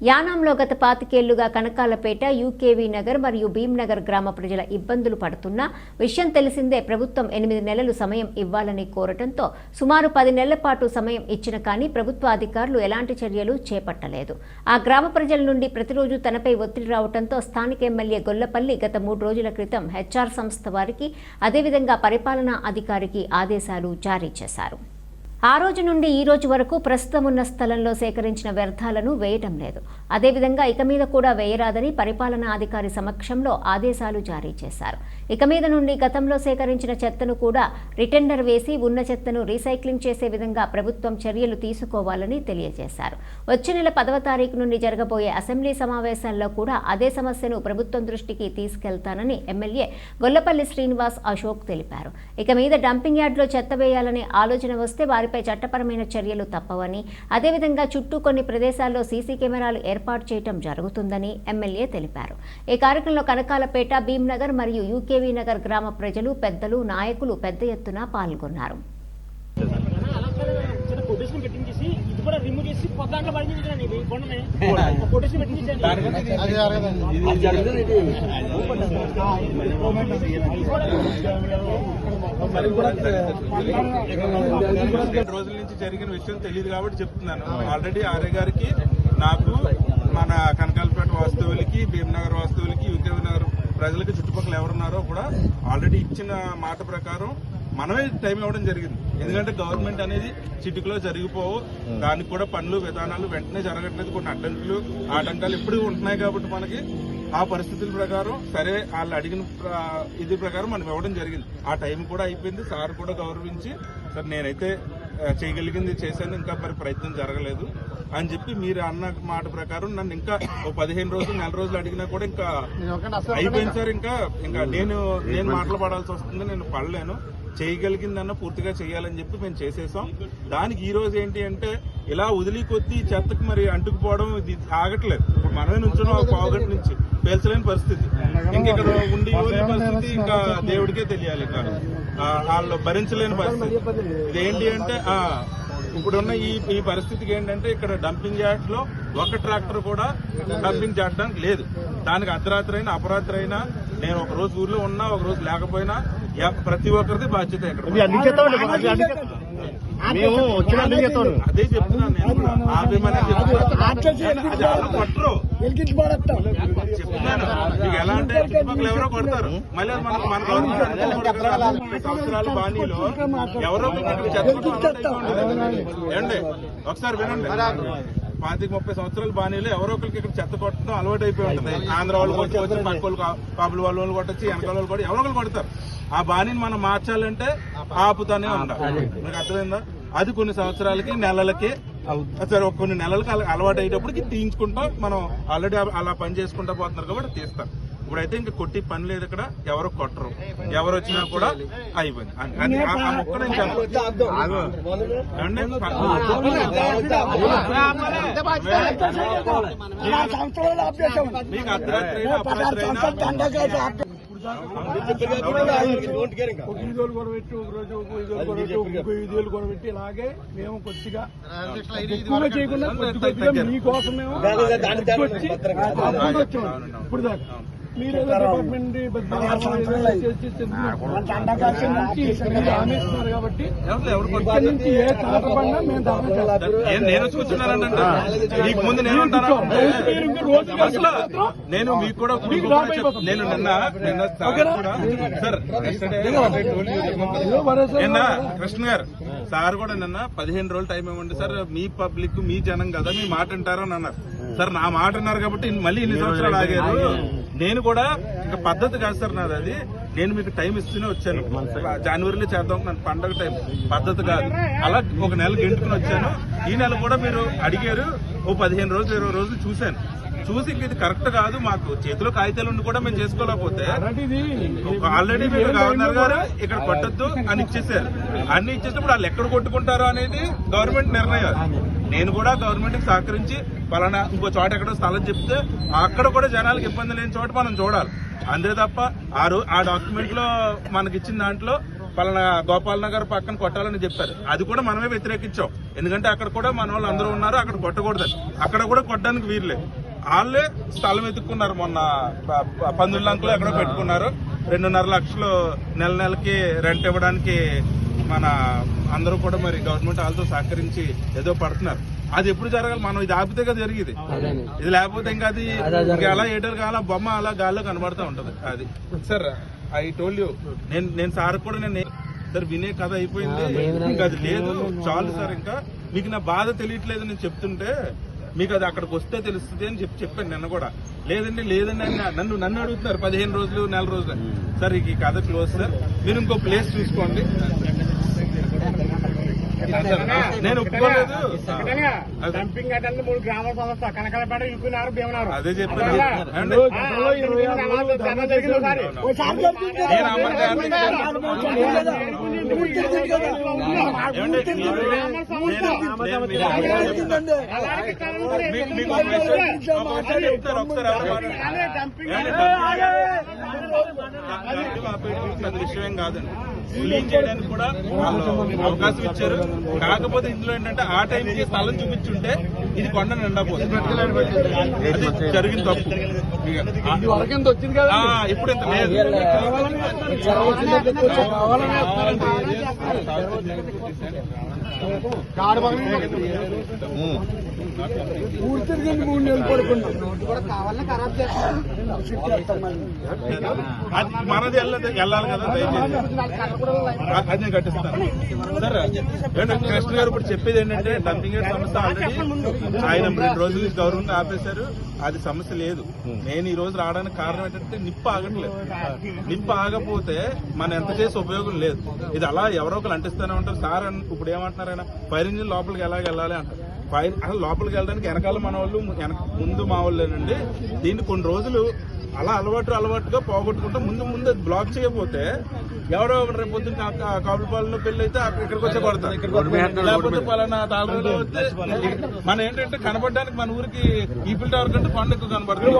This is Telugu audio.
యానాంలో గత పాతికేళ్ళుగా కనకాలపేట యూకేవీ నగర్ మరియు భీంనగర్ గ్రామ ప్రజల ఇబ్బందులు పడుతున్నా విషయం తెలిసిందే. ప్రభుత్వం ఎనిమిది నెలలు సమయం ఇవ్వాలని కోరటంతో సుమారు పది నెలల పాటు సమయం ఇచ్చిన కానీ ప్రభుత్వ అధికారులు ఎలాంటి చర్యలు చేపట్టలేదు. ఆ గ్రామ ప్రజల నుండి ప్రతిరోజు తనపై ఒత్తిడి రావడంతో స్థానిక ఎమ్మెల్యే గొల్లపల్లి గత మూడు రోజుల క్రితం హెచ్ఆర్ సంస్థ వారికి అదేవిధంగా పరిపాలనా అధికారికి ఆదేశాలు జారీ చేశారు. ఆ రోజు నుండి ఈ రోజు వరకు ప్రస్తుతం ఉన్న స్థలంలో సేకరించిన వ్యర్థాలను వేయటం లేదు. అదేవిధంగా ఇక మీద కూడా వేయరాదని పరిపాలనా అధికారి సమక్షంలో ఆదేశాలు జారీ చేశారు. ఇక మీద నుండి గతంలో సేకరించిన చెత్తను కూడా రిటెండర్ వేసి ఉన్న చెత్తను రీసైక్లింగ్ చేసే విధంగా ప్రభుత్వం చర్యలు తీసుకోవాలని తెలియజేశారు. వచ్చే నెల పదవ తారీఖు నుండి జరగబోయే అసెంబ్లీ సమావేశాల్లో కూడా అదే సమస్యను ప్రభుత్వం దృష్టికి తీసుకెళ్తానని ఎమ్మెల్యే గొల్లపల్లి శ్రీనివాస్ అశోక్ తెలిపారు. ఇక మీద డంపింగ్ యార్డ్లో చెత్త వేయాలనే ఆలోచన వస్తే వారిపై చట్టపరమైన చర్యలు తప్పవని అదేవిధంగా చుట్టూ కొన్ని ప్రదేశాల్లో సీసీ కెమెరాలు ఏర్పాటు చేయడం జరుగుతుందని ఎమ్మెల్యే తెలిపారు. ఈ కార్యక్రమంలో కనకాలపేట భీంనగర్ మరియు యూకే నగర్ గ్రామ ప్రజలు పెద్దలు నాయకులు పెద్ద ఎత్తున పాల్గొన్నారు. రోజుల నుంచి జరిగిన విషయం తెలియదు కాబట్టి చెప్తున్నాను. ఆల్రెడీ ఆర్య గారికి నాకు మన కనకాలపేట వాస్తవులకి భీమనగర్ వాస్తవులకి యూకే నగర్ ప్రజలకి చుట్టుపక్కల ఎవరున్నారో కూడా ఆల్రెడీ ఇచ్చిన మాట ప్రకారం మనమే టైం ఇవ్వడం జరిగింది. ఎందుకంటే గవర్నమెంట్ అనేది చిటికలో జరిగిపోవు. దానికి కూడా పనులు విధానాలు వెంటనే జరగట్లేదు. కొన్ని అడ్డంకులు ఆటంకాలు ఎప్పుడు ఉంటున్నాయి కాబట్టి మనకి ఆ పరిస్థితుల ప్రకారం సరే వాళ్ళు అడిగిన ఇది ప్రకారం మనం ఇవ్వడం జరిగింది. ఆ టైం కూడా అయిపోయింది. సార్ కూడా గౌరవించి సార్ నేనైతే చేయగలిగింది చేశాను. ఇంకా మరి ప్రయత్నం జరగలేదు. అని చెప్పి మీరు అన్న మాట ప్రకారం నన్ను ఇంకా ఓ పదిహేను రోజులు నెల రోజులు అడిగినా కూడా ఇంకా అయిపోయింది సార్ ఇంకా ఇంకా నేను నేను మాటలు పడాల్సి వస్తుంది నేను పడలేను. చేయగలిగిందన్న పూర్తిగా చేయాలని చెప్పి మేము చేసేసాం. దానికి ఈ రోజు ఏంటి అంటే ఇలా వదిలి కొద్దీ చెత్తకు మరి అంటుకుపోవడం ఇది ఆగట్లేదు. ఇప్పుడు మనమే నుంచున్నాం ఒక పావుగంట నుంచి పేల్చలేని పరిస్థితి. ఇంక ఇక్కడ ఉండి పరిస్థితి ఇంకా దేవుడికే తెలియాలి. ఇంకా ఆ, వాళ్ళు భరించలేని పరిస్థితి. ఇదేంటి అంటే ఆ ఇప్పుడున్న ఈ ఈ పరిస్థితికి ఏంటంటే ఇక్కడ డంపింగ్ యార్డ్లో ఒక ట్రాక్టర్ కూడా డంపింగ్ చేయడానికి లేదు. దానికి అర్ధరాత్రి అయినా అపరాత్రి అయినా నేను ఒక రోజు ఊర్లో ఉన్నా ఒక రోజు లేకపోయినా ప్రతి ఒక్కరిది బాధ్యత ఇక్కడ మేము వచ్చిన అదే చెప్తున్నాను నేను ఆపేమనే కొట్టరు చెప్తున్నాను మీకు ఎలా అంటే చుట్టుపక్కల ఎవరో కొడతారు మళ్ళీ మన మన గవర్నమెంట్ సంవత్సరాల బాణీలో ఎవరో ఏండి ఒకసారి వినండి పాతిక ముప్పై సంవత్సరాల బాణీలో ఎవరో ఒకరికి ఇక్కడ చెత్త కొట్టడం అలవాటు అయిపోయి ఉంటుంది ఆంధ్ర వాళ్ళు కొట్టుకోవచ్చు పక్క వాళ్ళు వాళ్ళు వాళ్ళు కొట్టచ్చు వెనకాల వాళ్ళు కూడా ఎవరో ఒకరు కొడతారు ఆ బాణీని మనం మార్చాలంటే ఆపుతానే ఉండాలి మీకు అర్థమైందా అది కొన్ని సంవత్సరాలకి నెలలకి సరే కొన్ని నెలలకి అల- అలవాటు అయ్యేటప్పటికి తీయించుకుంటాం మనం ఆల్రెడీ అలా పని చేసుకుంటా పోతున్నారు కాబట్టి తీస్తాం. ఇప్పుడైతే ఇంకా కొట్టి పని లేదు ఇక్కడ ఎవరు కొట్టరు. ఎవరు వచ్చినా కూడా అయిపోయింది? మీకు అర్ధరాత్రి ఒక ఐదు కూడా పెట్టి ఒక రోజు ఒక ఐదు కూడా పెట్టి ఒక ఐదు వేలు కూడా పెట్టి ఇలాగే మేము కొద్దిగా ఎక్కువగా చేయకుండా కొద్ది కొద్దిగా మీకోసం మేము ఇప్పుడు దాకా మీరు డిపార్ట్మెంట్ కాబట్టి? నుంచి ఏ మేము నేను ముందు నేను మీకు కూడా నేను నిన్న నిన్న సార్ నిన్న కృష్ణ గారు సార్ కూడా నిన్న పదిహేను రోజులు టైం ఇవ్వండి సార్. మీ పబ్లిక్ మీ జనం కదా మీ మాట వింటారు అని అన్నారు. సార్ నా మాట అన్నారు కాబట్టి మళ్ళీ ఇన్ని సంవత్సరాలు ఆగారు. నేను కూడా ఇంకా పద్ధతి కాదు సార్ నాది అది. నేను మీకు టైం ఇస్తూనే వచ్చాను. జనవరిలో చేద్దాం నన్ను పండగ టైం. పద్ధతి కాదు. అలా ఒక నెల గెంటుకుని వచ్చాను. ఈ నెల కూడా మీరు అడిగారు. ఓ పదిహేను రోజులు ఇరవై రోజులు చూశాను. చూసి ఇంక ఇది కరెక్ట్ కాదు మాకు. చేతిలో కాగితాలు ఉండి కూడా మేము చేసుకోలేకపోతే ఆల్రెడీ మీరు గవర్నర్ గారు ఇక్కడ కొట్టద్దు అని ఇచ్చేసారు అన్ని ఇచ్చేసినప్పుడు వాళ్ళు ఎక్కడ కొట్టుకుంటారో అనేది గవర్నమెంట్ నిర్ణయం. నేను కూడా గవర్నమెంట్కి సహకరించి పలానా ఇంకో చోట ఎక్కడో స్థలం చెప్తే అక్కడ కూడా జనాలకు ఇబ్బంది లేని చోట మనం చూడాలి. అంతే తప్ప ఆ రో ఆ డాక్యుమెంట్లో మనకి ఇచ్చిన దాంట్లో పలానా గోపాల్ నగర్ పక్కన కొట్టాలని చెప్పారు. అది కూడా మనమే వ్యతిరేకించాం. ఎందుకంటే అక్కడ కూడా మన వాళ్ళు అందరూ ఉన్నారు అక్కడ కొట్టకూడదని. అక్కడ కూడా కొట్టడానికి వీర్లే వాళ్ళే స్థలం ఎత్తుక్కున్నారు మొన్న పందుల అంకులు ఎక్కడో పెట్టుకున్నారు. రెండున్నర లక్షలు నెల నెలకి రెంట్ ఇవ్వడానికి మన అందరూ కూడా మరి గవర్నమెంట్ వాళ్ళతో సహకరించి ఏదో పడుతున్నారు. అది ఎప్పుడు జరగాలి? మనం ఇది ఆపితే కదా జరిగేది. ఇది లేకపోతే ఇంకా అది ఇంకా అలా ఏటర్ కాల బొమ్మ అలా గాల్లో కనబడుతూ ఉంటది. అది. సార్ ఐ టోల్ యూ నేను నేను సార్ కూడా నేను సార్ వినే కథ అయిపోయింది. ఇంకా అది లేదు. చాలు సార్ ఇంకా. మీకు నా బాధ తెలియట్లేదు నేను చెప్తుంటే మీకు అది అక్కడికి వస్తే తెలుస్తుంది అని చెప్పి చెప్పాను నిన్న కూడా. లేదండి లేదండి అని నన్ను నన్ను అడుగుతున్నారు పదిహేను రోజులు నెల రోజులు. సార్ ఈ కథ క్లోజ్ సార్ మీరు ఇంకో ప్లేస్ చూసుకోండి. నేను ఒప్పుకోలేదు. డంపింగ్ అంటే మూడు గ్రామ సంస్థ కనకలపేట యుక్కున్నారు భీమనారు అదే చెప్పాను చెప్తారు ఒకసారి విషయం కాదండి క్లీన్ చేయడానికి కూడా అవకాశం ఇచ్చారు కాకపోతే ఇందులో ఏంటంటే ఆ టైంకి స్థలం చూపించుంటే ఇది కొండ నిండా పోతుంది. అది జరిగిన తప్పు. ఇప్పుడు ఇంత లేదు. పూర్తి తిరిగింది మూడు నెలలు పడుకున్నాం అది మనది వెళ్ళాలి కదా అది కట్టిస్తాను కృష్ణ గారు ఇప్పుడు చెప్పేది ఏంటంటే డంపింగ్ యార్డ్ సమస్య ఆల్రెడీ ఆయన రెండు రోజులు గౌరవంగా గవర్నమెంట్ ఆపేశారు. అది సమస్య లేదు. నేను ఈ రోజు రావడానికి కారణం ఏంటంటే నిప్పు ఆగట్లేదు. నిప్పు ఆగపోతే మన ఎంత చేసి ఉపయోగం లేదు. ఇది అలా ఎవరో ఒకరు అంటిస్తూనే ఉంటారు. సార్ ఇప్పుడు ఏమంటున్నారు ఆయన? ఫైర్ ఇంజిన్ లోపలికి ఎలాగ వెళ్ళాలి? అంటారు. ఫైర్ అసలు లోపలికి వెళ్ళడానికి వెనకాల మన వాళ్ళు ముందు మా వాళ్ళేనండి దీన్ని కొన్ని రోజులు అలా అలవాటు అలవాటుగా పోగొట్టుకుంటూ ముందు ముందు బ్లాక్ చేయకపోతే ఎవడో రేపు పొద్దున్న కా- కా- కాపులపాలెంలో పెళ్ళి అయితే ఇక్కడికి వచ్చే పడతారు లేకపోతే పలానా తాళలో వస్తే మన ఏంటంటే కనపడడానికి మన ఊరికి ఈపిల్ టవర్ కంటే కొండ ఎక్కువ కనపడుతుంది